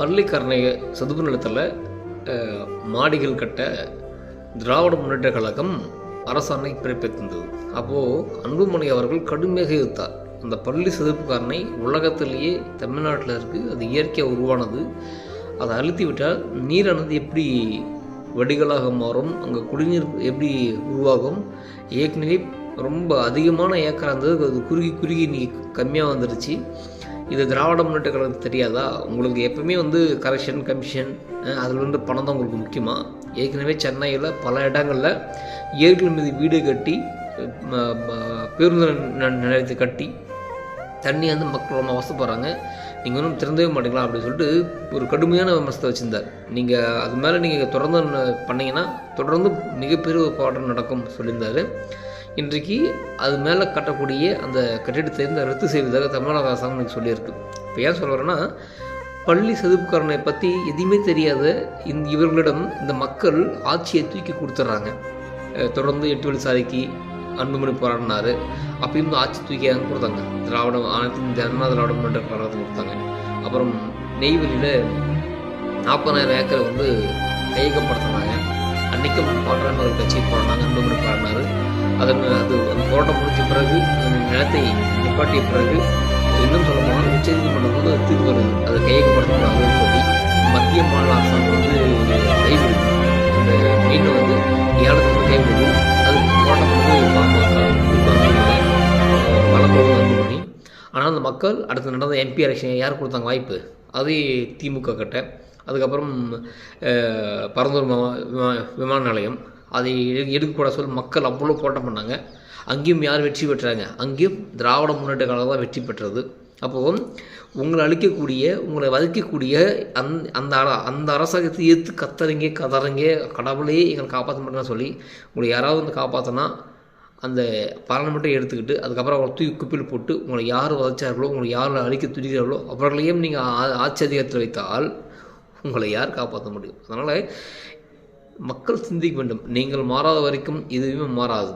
பள்ளிக்கரணை சதுப்பு நிலத்தில் மாடிகள் கட்ட திராவிட முன்னேற்ற கழகம் அரசாணை பிறப்பித்திருந்தது அப்போது அன்புமணி அவர்கள் கடுமையாக எதிர்த்தார். அந்த பள்ளி சதுப்புக்காரனை உலகத்திலேயே தமிழ்நாட்டில் இருக்குது அது இயற்கையாக உருவானது. அதை அழுத்தி விட்டால் நீரானது எப்படி வடிகளாக மாறும் அங்கே குடிநீர் எப்படி உருவாகும்? ஏற்கனவே ரொம்ப அதிகமான ஏக்கராக இருந்தது அது குறுகி குறுகி நீ கம்மியாக வந்துருச்சு. இது திராவிட முன்னேற்ற கழகம் தெரியாதா? உங்களுக்கு எப்பவுமே வந்து கரெக்ஷன் கமிஷன் அதில் வந்து பணம் தான் உங்களுக்கு முக்கியமாக ஏற்கனவே சென்னையில் பல இடங்களில் ஏரிகள் மீது வீடு கட்டி பேருந்து நிலையத்தை கட்டி தண்ணி வந்து மக்கள் ரொம்ப அவசப்படுறாங்க நீங்கள் ஒன்றும் திறந்தவே மாட்டீங்களா? அப்படின்னு சொல்லிட்டு ஒரு கடுமையான விமர்சனத்தை வச்சுருந்தார். நீங்கள் அது மேலே நீங்கள் தொடர்ந்து பண்ணிங்கன்னா பண்ணீங்கன்னா தொடர்ந்து மிகப்பெரிய ஒரு போராட்டம் நடக்கும் சொல்லியிருந்தார். இன்றைக்கு அது மேலே கட்டக்கூடிய அந்த கட்டிடத்தை இந்த ரத்து செய்வதாக தமிழக அரசாங்கம் இன்னைக்கு சொல்லியிருக்கு. இப்போ ஏன் சொல்கிறேன்னா பள்ளி சதுப்புக்காரனை பற்றி எதுவுமே தெரியாத இந்த இவர்களிடம் இந்த மக்கள் ஆட்சியை தூக்கி கொடுத்துட்றாங்க தொடர்ந்து எட்டு வழி சாலைக்கு அன்புமணி போராடினார். அப்பயும் இந்த ஆட்சி தூக்கி கொடுத்தாங்க. திராவிடம் அனைத்து இந்த அண்ணா திராவிட முன்னேற்ற கொடுத்தாங்க. அப்புறம் நெய்வேலியில் நாற்பதாயிரம் ஏக்கரை வந்து கையகப்படுத்தினாங்க. அன்றைக்கும் பாட்டாளர் கட்சி போராடினாங்க அன்புமணி போராடினாரு. அதன் அது அந்த போராட்டம் முடிஞ்ச பிறகு நிலத்தை நிப்பாட்டிய பிறகு இன்னும் சொல்ல போனால் உச்சநீதிமன்றம் வந்து தீர்ப்பு வருது அதை கையகப்படுத்தக்கூடாதுன்னு சொல்லி மத்திய மாநில அரசாங்கம் வந்து கைவிடுது அந்த மீனை வந்து ஏலத்துக்கு கைவிடுது அது போராட்டம் வந்து பாமக வளர்ந்து பண்ணி. ஆனால் அந்த மக்கள் அடுத்து நடந்த எம்பி எலெக்ஷன் யார் கொடுத்தாங்க வாய்ப்பு? அது திமுக கிட்ட அதுக்கப்புறம் பரந்தூர் விமா- விமான நிலையம். அதை எடு- எடுக்கக்கூட சொல்லி மக்கள் அவ்வளோ போராட்டம் பண்ணாங்க. அங்கேயும் யார் வெற்றி பெற்றாங்க? அங்கேயும் திராவிட முன்னேற்ற கழகம் தான் வெற்றி பெற்றது. அப்போது உங்களை அழிக்கக்கூடிய உங்களை வதைக்கக்கூடிய அந் அந்த அர- அந்த அரசாங்கத்தை எதிர்த்து கத்துறீங்க கதறீங்க கடவுளே எங்களை காப்பாற்ற மாட்டேன்னு சொல்லி உங்களை யாராவது வந்து காப்பாற்றினா அந்த பாராளுமன்றம் எடுத்துக்கிட்டு அதுக்கப்புறம் அவங்களை தூக்கி குப்பில் போட்டு உங்களை யார் வதைச்சார்களோ உங்களை யார் அழிக்க துடிக்கிறார்களோ அவர்களையும் நீங்கள் ஆட்சி அதிகாரத்தில் வைத்தால் உங்களை யார் காப்பாற்ற முடியும்? அதனால் மக்கள் சிந்திக்க வேண்டும். நீங்கள் மாறாத வரைக்கும் எதுவுமே மாறாது.